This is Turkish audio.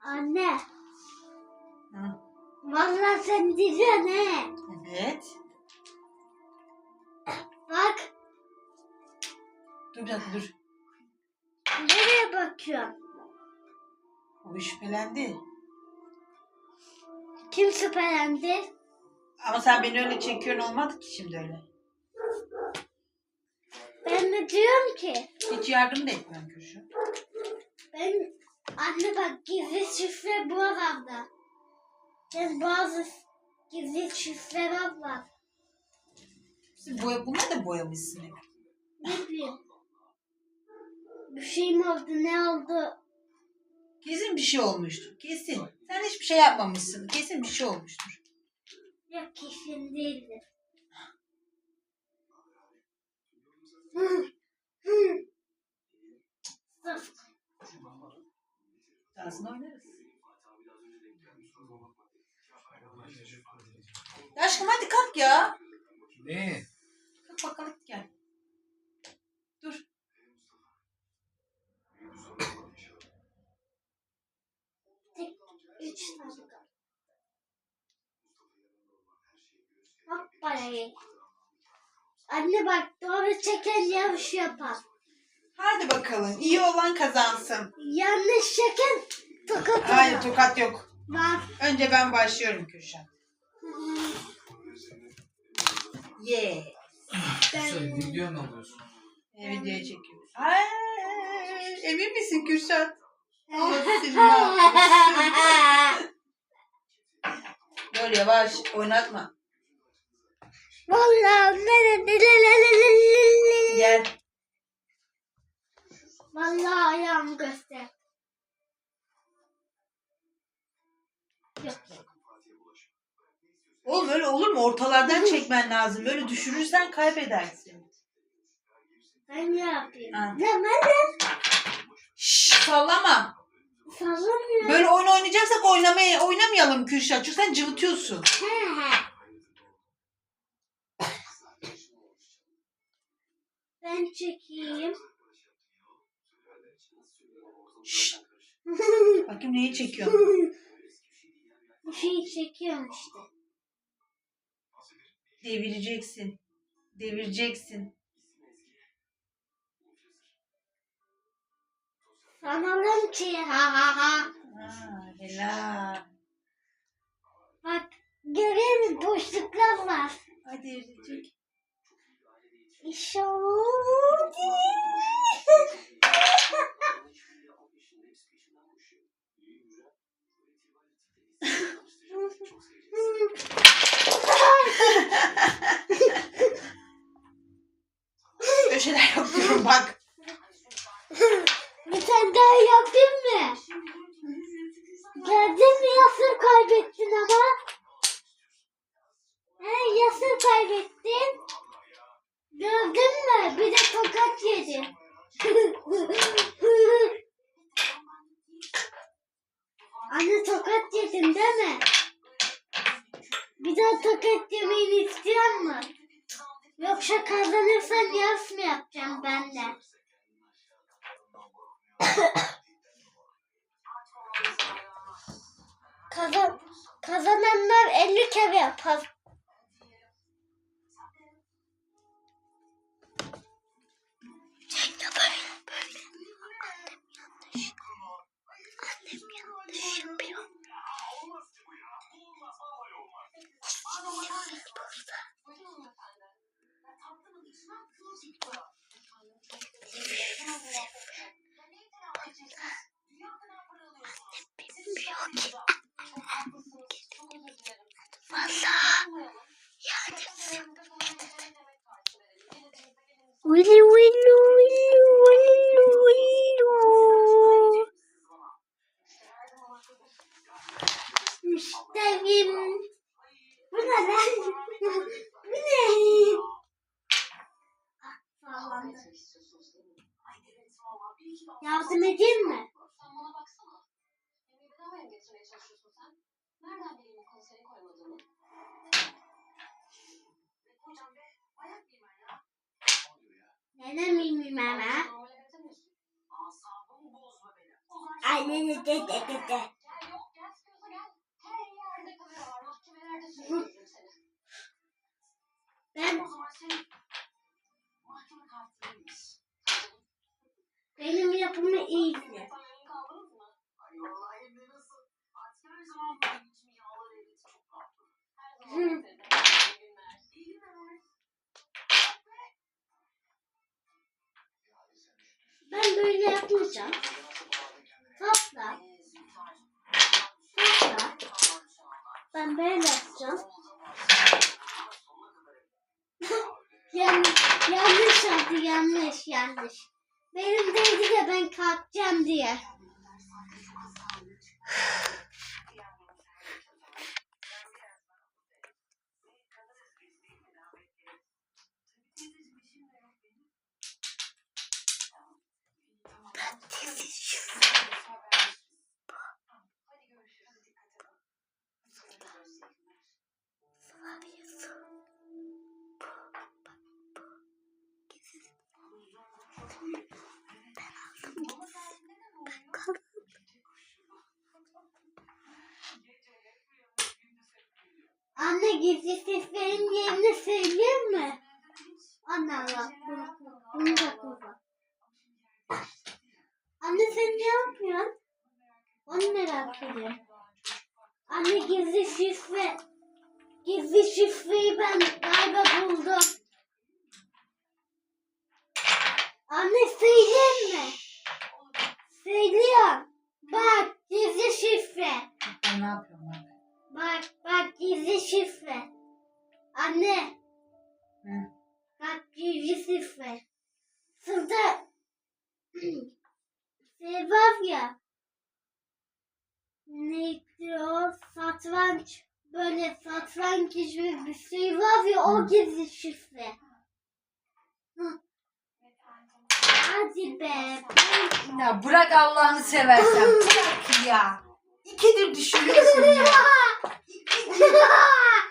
Anne. Hı. Vallahi sen diliyorsun he. Evet. Bak. Dur bir dakika dur. Nereye bakıyorsun? O şüphelendi. Kim şüphelendi? Ama sen beni öyle çekiyorsun olmadı ki şimdi öyle. Ben de diyorum ki. Hiç yardım da etmem Kürşat. Ben anne bak gizli şifre bu adamda. Ben bazı gizli şifreler var. Siz boya, bunlar da boyamışsın hep. Ne bileyim. Bir şey mi oldu ne oldu? Kesin bir şey olmuştur. Kesin. Sen hiçbir şey yapmamışsın. Kesin bir şey olmuştur. Yok kesin değildir. Hı, hı. Sırf Ağzını oynarız. Ya aşkım hadi kalk ya. Ne? Kalk bakalım hadi gel. Dur. tek üç tane. Bak parayı. Anne bak doğru çeken yanlış yapar. Hadi bakalım. İyi olan kazansın. Yanlış şeker tokat. Hayır tokat yok. Var. Önce ben başlıyorum Kürşat. Ye. Yeah. Sen video mu alıyorsun? E, videoya çekiyoruz. Ay, emin misin Kürşat? Böyle yavaş oynatma. Vallahi Gel. Vallahi ayağımı göster. Yok yok. Oğlum öyle olur mu? Ortalardan çekmen lazım. Böyle düşürürsen kaybedersin. Ben ne yapayım? Ha. Ne ben de Şşş sallama. sallamıyorum. Böyle oyun oynayacaksak oynamaya oynamayalım Kürşat. Çünkü sen cıvıtıyorsun. He he. Ben çekeyim. Şşş. Bakayım neyi çekiyorsun? Bu şeyi çekiyorum işte. Devireceksin. Devireceksin. Sanalım ki ha ha ha. Ha, helal. Bak görüyor musun boşluklar var. Hadi devrilecek. İnşallah. Öyle şeyler yapıyorum bak. Bir tane daha yapayım mı? Gördün mü yasır kaybettin ama. He yasır kaybettin. Gördün mü? Bir de tokat yedin. Anne tokat yedin değil mi? Bir daha tokat yemeğini istiyor mu? Yoksa kazanırsan yarış mı yapacağım ben de? Kazan, kazananlar 50 kere yapar. Annem yanlış yapıyor. Müşterim. Bu ne lan? Bu ne? Yardım edeyim mi? Sen bana baksana. Yemeği bedavaya mı getirmeye çalışıyorsun sen? Nereden bileyim konseri koymadığını? Hocam Nenem bilmiyorum ama. Anne de de de de. Ben benim yapımı iyiydi. Hmm. Ben böyle yapmayacağım. Topla. Topla. Ben böyle yapacağım. yanlış, yanlış oldu yanlış yanlış. Benim dedi de ben kalkacağım diye. Gizli seslerin yerini söyleyeyim mi? Anne Allah bunu, bunu da kullan. Anne sen ne yapıyorsun? Onu merak ediyorum. Anne gizli şifre. Gizli şifreyi ben galiba buldum. Anne söyleyeyim Anne Hı. bak gizli şifre. Şurada şey var ya. Neydi o? Satranç. Böyle satranç gibi bir şey var ya o gizli şifre. Hı. Hadi be. Ya bırak Allah'ını seversen. Bırak ya. İkidir düşünüyorsun ya. İkidir.